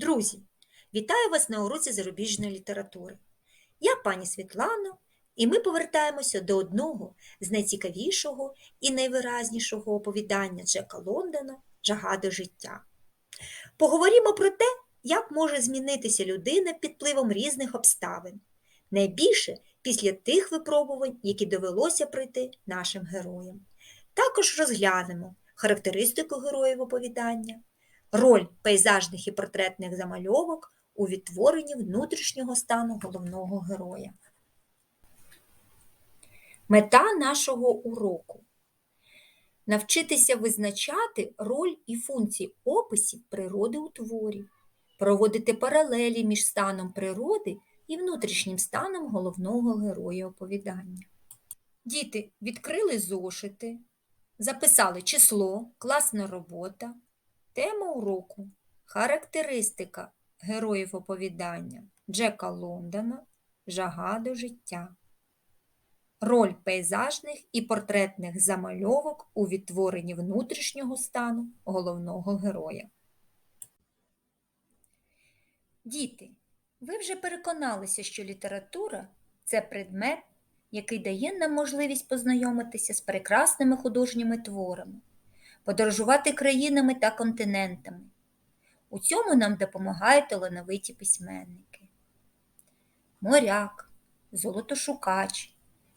Друзі, вітаю вас на уроці зарубіжної літератури. Я пані Світлана, і ми повертаємося до одного з найцікавішого і найвиразнішого оповідання Джека Лондона Жага до життя. Поговоримо про те, як може змінитися людина під впливом різних обставин, найбільше після тих випробувань, які довелося пройти нашим героям. Також розглянемо характеристику героїв оповідання, роль пейзажних і портретних замальовок у відтворенні внутрішнього стану головного героя. Мета нашого уроку навчитися визначати роль і функції описів природи у творі, проводити паралелі між станом природи і внутрішнім станом головного героя оповідання. Діти відкрили зошити, записали число, класна робота, тема уроку, характеристика героїв оповідання Джека Лондона, жага до життя. Роль пейзажних і портретних замальовок у відтворенні внутрішнього стану головного героя. Діти, ви вже переконалися, що література це предмет, який дає нам можливість познайомитися з прекрасними художніми творами, подорожувати країнами та континентами. У цьому нам допомагають талановиті письменники. Моряк, золотошукач,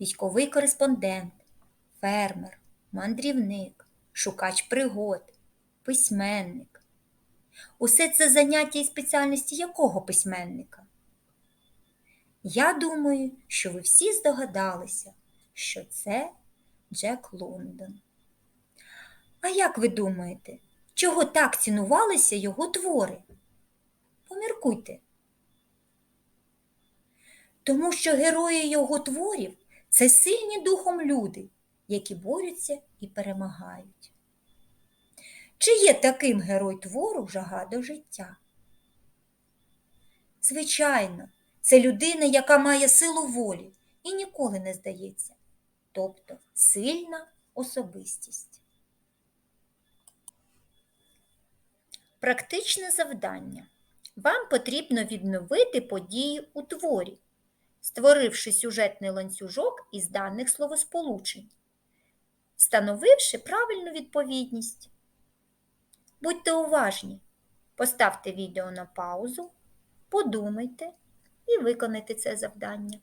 військовий кореспондент, фермер, мандрівник, шукач пригод, письменник. Усе це заняття і спеціальності якого письменника? Я думаю, що ви всі здогадалися, що це Джек Лондон. А як ви думаєте, чого так цінувалися його твори? Поміркуйте. Тому що герої його творів це сильні духом люди, які борються і перемагають. Чи є таким герой твору жага до життя? Звичайно, це людина, яка має силу волі і ніколи не здається, тобто сильна особистість. Практичне завдання. Вам потрібно відновити події у творі, створивши сюжетний ланцюжок із даних словосполучень, встановивши правильну відповідність. Будьте уважні, поставте відео на паузу, подумайте і виконайте це завдання.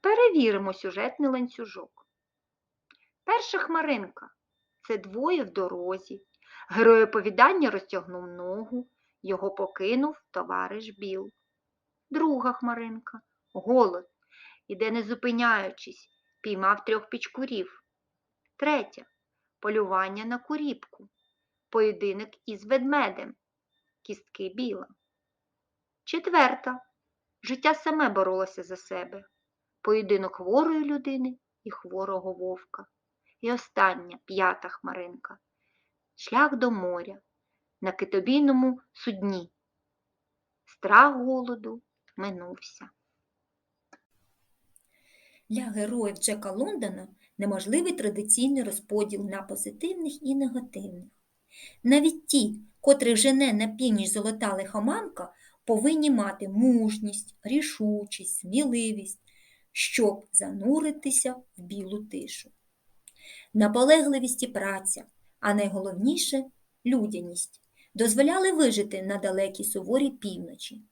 Перевіримо сюжетний ланцюжок. Перша хмаринка це двоє в дорозі. Герой оповідання розтягнув ногу, його покинув товариш Біл. Друга хмаринка голод, іде не зупиняючись, піймав трьох пічкурів. Третя полювання на куріпку, поєдинок із ведмедем, кістки біла. Четверта життя саме боролося за себе, поєдинок хворої людини і хворого вовка. І остання п'ята хмаринка шлях до моря, на китобійному судні. Страх голоду минувся. Для героїв Джека Лондона неможливий традиційний розподіл на позитивних і негативних. Навіть ті, котрих жене на північ золота лихоманка, повинні мати мужність, рішучість, сміливість, щоб зануритися в білу тишу. Наполегливість і праця, а найголовніше людяність, дозволяли вижити на далекій суворій півночі.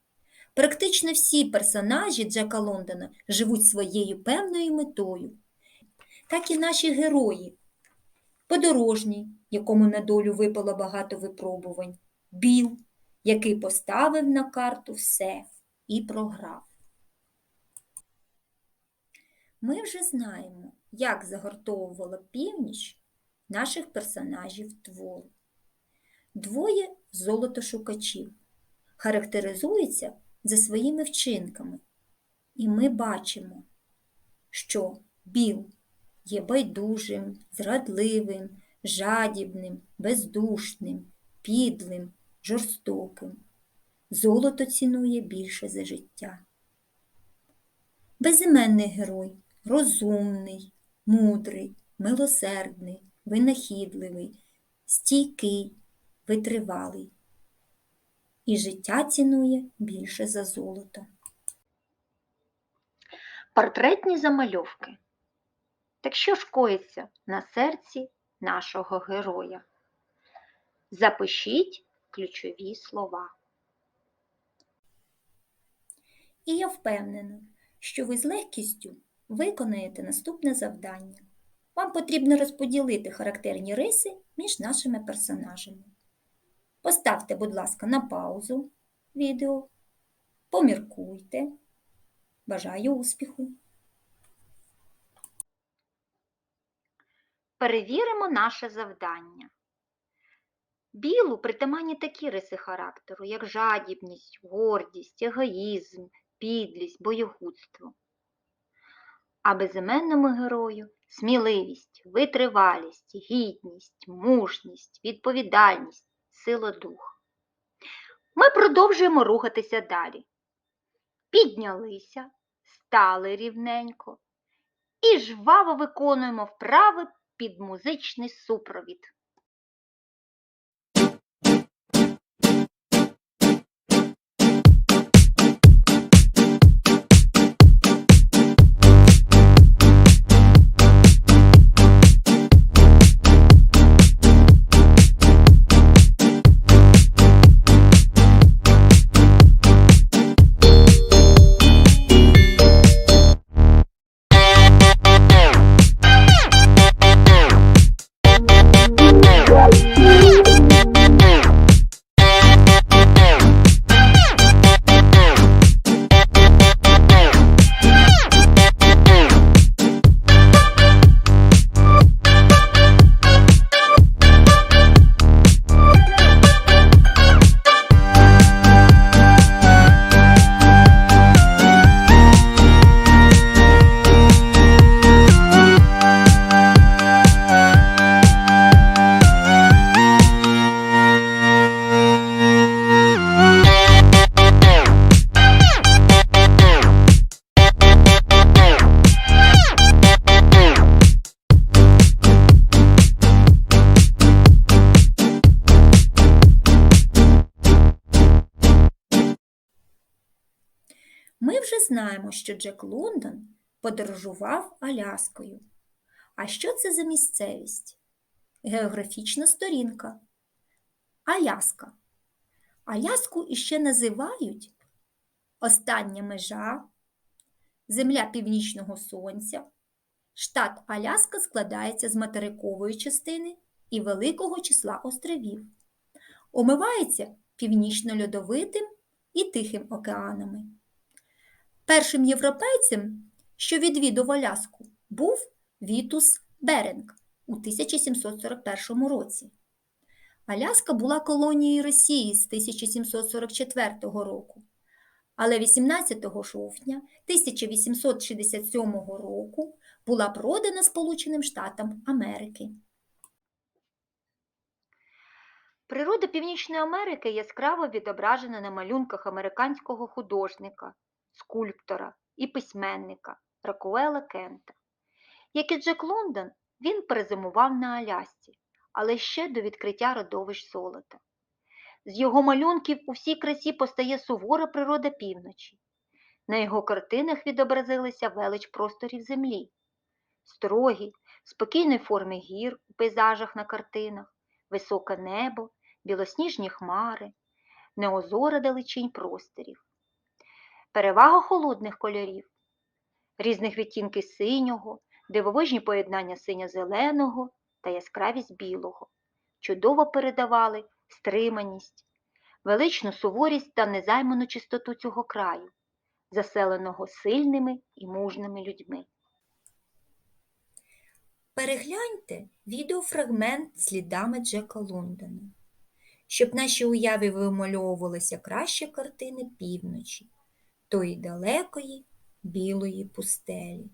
Практично всі персонажі Джека Лондона живуть своєю певною метою, так і наші герої. Подорожній, якому на долю випало багато випробувань, Біл, який поставив на карту все і програв. Ми вже знаємо, як загортовувала північ наших персонажів твору. Двоє золотошукачів характеризуються за своїми вчинками, і ми бачимо, що Біл є байдужим, зрадливим, жадібним, бездушним, підлим, жорстоким. Золото цінує більше за життя. Безіменний герой розумний, мудрий, милосердний, винахідливий, стійкий, витривалий. і життя цінує більше за золото. Портретні замальовки. Так що ж коїться на серці нашого героя? Запишіть ключові слова. І я впевнена, що ви з легкістю виконаєте наступне завдання. Вам потрібно розподілити характерні риси між нашими персонажами. Поставте, будь ласка, на паузу відео, поміркуйте. Бажаю успіху! Перевіримо наше завдання. Білу притаманні такі риси характеру, як жадібність, гордість, егоїзм, підлість, боєгудство. А безіменному герою сміливість, витривалість, гідність, мужність, відповідальність, сила духу. Ми продовжуємо рухатися далі. Піднялися, стали рівненько і жваво виконуємо вправи під музичний супровід. Знаємо, що Джек Лондон подорожував Аляскою. А що це за місцевість? Географічна сторінка. Аляска. Аляску іще називають Остання межа, Земля Північного Сонця. Штат Аляска складається з материкової частини і великого числа островів. Омивається північно-льодовитим і Тихим океанами. Першим європейцем, що відвідав Аляску, був Вітус Беринг у 1741 році. Аляска була колонією Росії з 1744 року, але 18 жовтня 1867 року була продана Сполученим Штатам Америки. Природа Північної Америки яскраво відображена на малюнках американського художника, скульптора і письменника Ракуела Кента. Як і Джек Лондон, він перезимував на Алясці, але ще до відкриття родовищ золота. З його малюнків у всій красі постає сувора природа півночі. На його картинах відобразилися велич просторів землі, строгі, спокійної форми гір у пейзажах на картинах, високе небо, білосніжні хмари, неозора далечінь просторів. Перевага холодних кольорів, різних відтінків синього, дивовижні поєднання синьо-зеленого та яскравість білого, чудово передавали стриманість, величну суворість та незайману чистоту цього краю, заселеного сильними і мужними людьми. Перегляньте відеофрагмент слідами Джека Лондона, щоб наші уяві вимальовувалися краще картини півночі, тої далекої білої пустелі.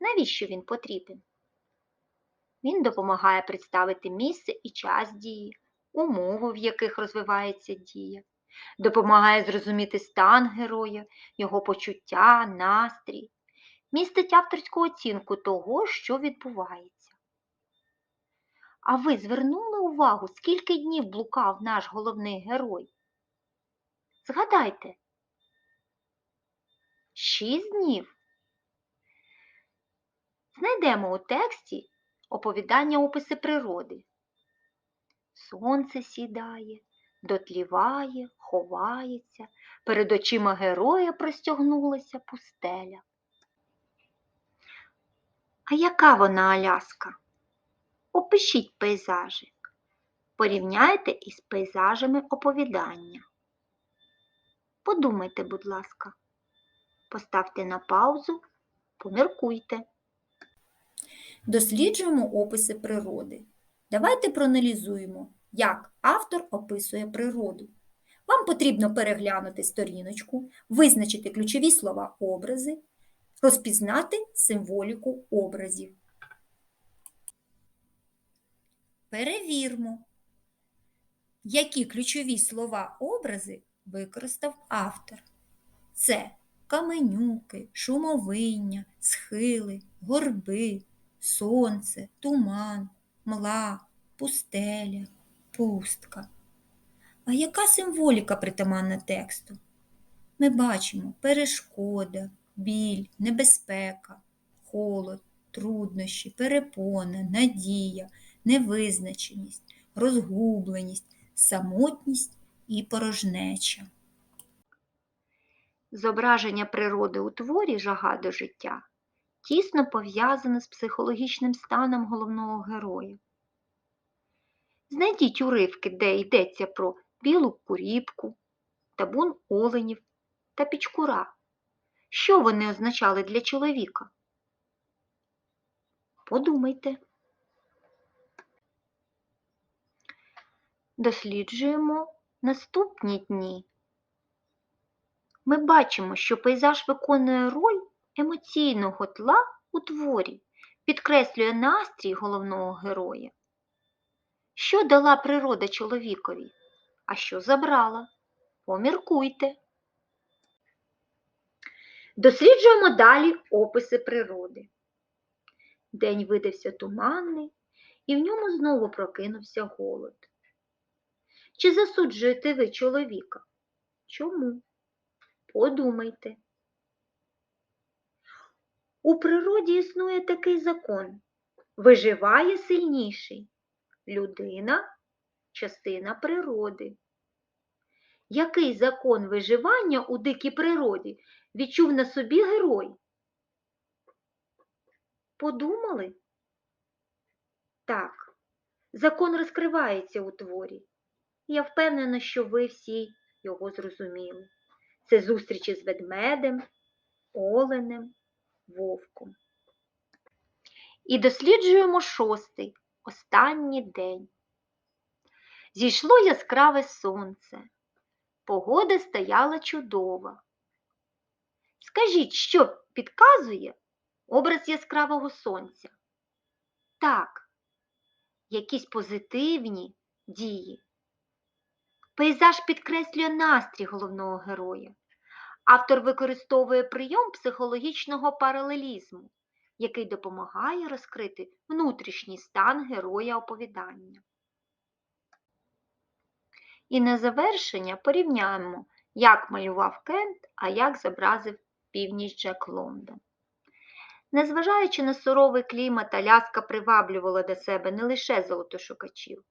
Навіщо він потрібен? Він допомагає представити місце і час дії, умови, в яких розвивається дія, допомагає зрозуміти стан героя, його почуття, настрій, містить авторську оцінку того, що відбувається. А ви звернули увагу, скільки днів блукав наш головний герой? Згадайте. Шість днів. Знайдемо у тексті оповідання описи природи. Сонце сідає, дотліває, ховається, перед очима героя простягнулася пустеля. А яка вона Аляска? Опишіть пейзажі. Порівняйте із пейзажами оповідання. Подумайте, будь ласка. Поставте на паузу, поміркуйте. Досліджуємо описи природи. Давайте проаналізуємо, як автор описує природу. Вам потрібно переглянути сторіночку, визначити ключові слова образи, розпізнати символіку образів. Перевірмо, які ключові слова образи використав автор. Це каменюки, шумовиння, схили, горби, сонце, туман, мла, пустеля, пустка. А яка символіка притаманна тексту? Ми бачимо перешкода, біль, небезпека, холод, труднощі, перепона, надія, невизначеність, розгубленість, самотність і порожнеча. Зображення природи у творі жага до життя тісно пов'язане з психологічним станом головного героя. Знайдіть уривки, де йдеться про білу куріпку, табун оленів та пічкура. Що вони означали для чоловіка? Подумайте. Досліджуємо наступні дні. Ми бачимо, що пейзаж виконує роль емоційного тла у творі, підкреслює настрій головного героя. Що дала природа чоловікові, а що забрала? Поміркуйте. Досліджуємо далі описи природи. День видався туманний, і в ньому знову прокинувся голод. Чи засуджуєте ви чоловіка? Чому? Подумайте. У природі існує такий закон. Виживає сильніший. Людина частина природи. Який закон виживання у дикій природі відчув на собі герой? Подумали? Так, закон розкривається у творі. Я впевнена, що ви всі його зрозуміли. Це зустрічі з ведмедем, оленем, вовком. І досліджуємо шостий, останній день. Зійшло яскраве сонце. Погода стояла чудова. Скажіть, що підказує образ яскравого сонця? Так, якісь позитивні дії. Пейзаж підкреслює настрій головного героя. Автор використовує прийом психологічного паралелізму, який допомагає розкрити внутрішній стан героя оповідання. І на завершення порівняємо, як малював Кент, а як зобразив північ Джек Лондон. Незважаючи на суровий клімат, Аляска приваблювала до себе не лише золотошукачів.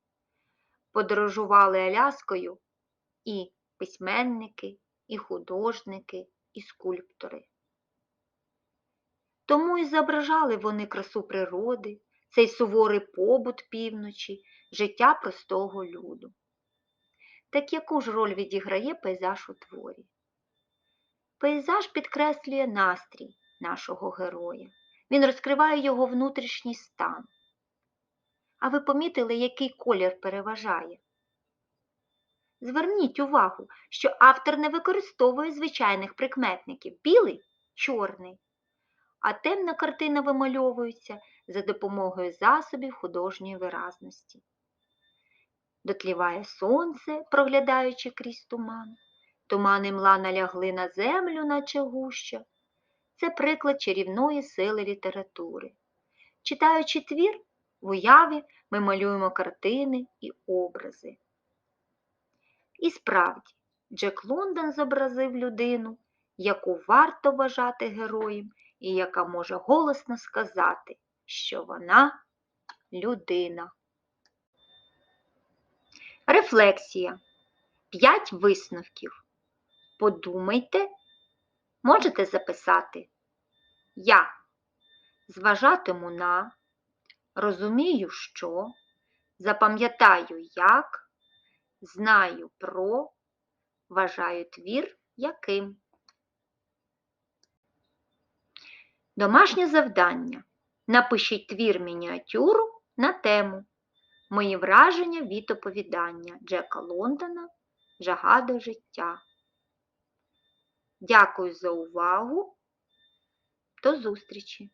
Подорожували Аляскою і письменники, і художники, і скульптори. Тому і зображали вони красу природи, цей суворий побут півночі, життя простого люду. Так яку ж роль відіграє пейзаж у творі? Пейзаж підкреслює настрій нашого героя. Він розкриває його внутрішній стан. А ви помітили, який колір переважає? Зверніть увагу, що автор не використовує звичайних прикметників білий чорний, а темна картина вимальовується за допомогою засобів художньої виразності. Дотліває сонце, проглядаючи крізь туман. Тумани мла налягли на землю, наче гуща. Це приклад чарівної сили літератури. Читаючи твір, в уяві ми малюємо картини і образи. І справді, Джек Лондон зобразив людину, яку варто вважати героєм і яка може голосно сказати, що вона людина. Рефлексія. П'ять висновків. Подумайте, можете записати. Я зважатиму на, розумію, що, запам'ятаю як, знаю про, вважаю твір яким. Домашнє завдання. Напишіть твір мініатюру на тему Мої враження від оповідання Джека Лондона Жага до життя. Дякую за увагу. До зустрічі!